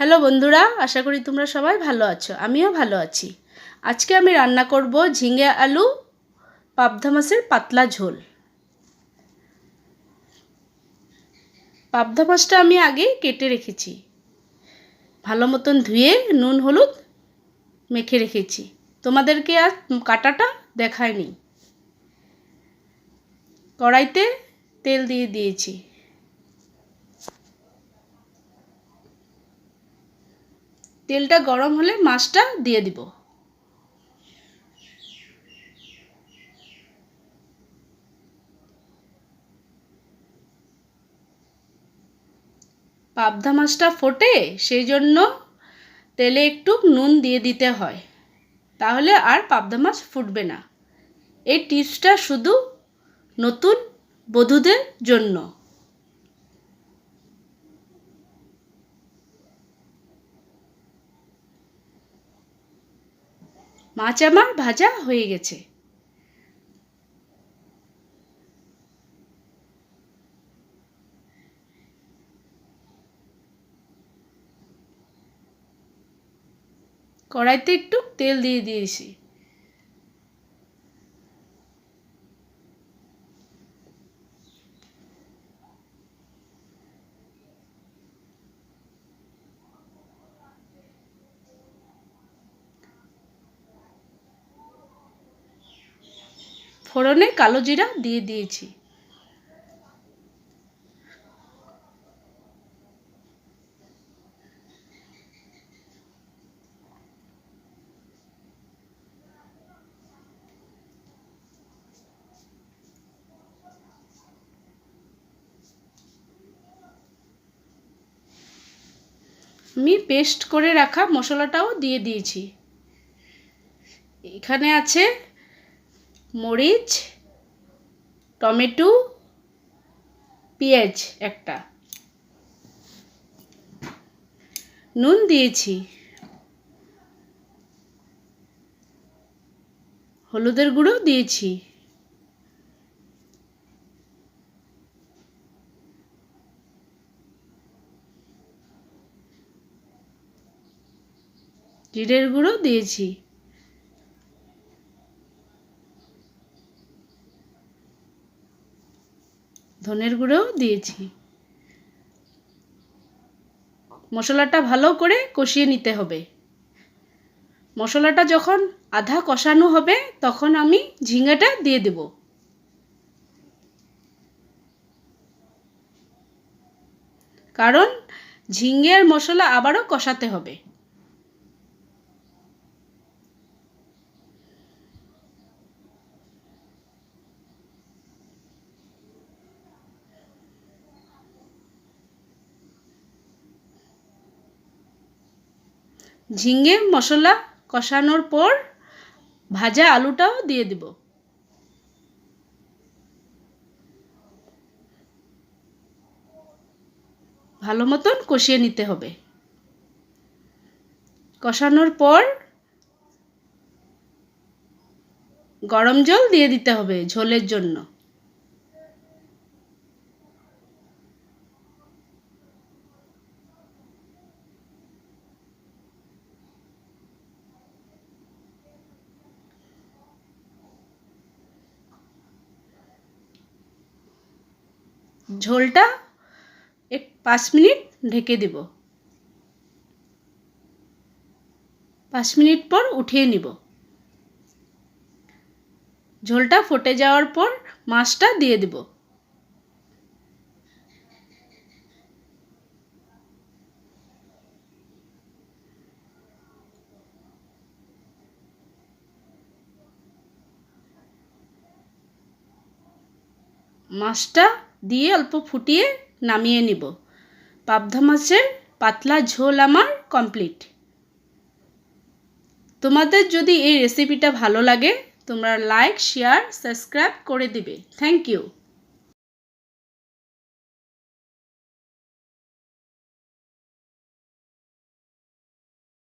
Hello বন্ধুরা, আশা করি তোমরা সবাই ভালো আছো, আমিও ভালো আছি। আজকে আমি রান্না করব ঝিঙে আলু, পাবদা মাছের পাতলা ঝোল। পাবদা মাছটা আমি আগে কেটে রেখেছি। ভালো মতন ধুয়ে নুন, হলুদ মেখে রেখেছি। তোমাদেরকে আর কাটাটা দেখায়নি কড়াইতে তেল দিয়ে দিয়েছি। তেলটা গরম হলে মাছটা দিয়ে দিব। পাবদা মাছটা ফোটে, সেই জন্য তেলে একটু নুন দিয়ে দিতে হয়। তাহলে আর পাবদা মাছ ফুটবে না। এই টিপসটা শুধু নতুন বধূদের জন্য। মাছ আমার ভাজা হয়ে গেছে। কড়াইতে একটু তেল দিয়ে দিয়েছি। ফোড়নে কালো জিরা দিয়ে দিয়েছি। আমি পেস্ট করে রাখা মশলাটাও দিয়ে দিয়েছি। এখানে আছে মরিচ টমেটো পেঁয়াজ একটা। নুন দিয়েছি। হলুদের গুঁড়ো দিয়েছি। জিরের গুঁড়ো দিয়েছি। ধনের গুঁড়োও দিয়েছি। মশলাটা ভালো করে কষিয়ে নিতে হবে। মশলাটা যখন আধা কষানো হবে, তখন আমি ঝিঙেটা দিয়ে দেব। কারণ ঝিঙের মশলা আবারও কষাতে হবে। ঝিঙে মশলা কষানোর পর ভাজা আলুটাও দিয়ে দিব। ভালো মতন কষিয়ে নিতে হবে। কষানোর পর গরম জল দিয়ে দিতে হবে ঝোলের জন্য। ঝোলটা এক পাঁচ মিনিট ঢেকে দেব। পাঁচ মিনিট পর উঠিয়ে নিব। ঝোলটা ফুটে যাওয়ার পর মাছটা দিয়ে দেব। মাছটা দিয়ে অল্প ফুটিয়ে নামিয়ে নিব। পাবদা মাছের পাতলা ঝোল আমার কমপ্লিট। তোমাদের যদি এই রেসিপিটা ভালো লাগে, তোমরা লাইক শেয়ার সাবস্ক্রাইব করে দিবে। Thank you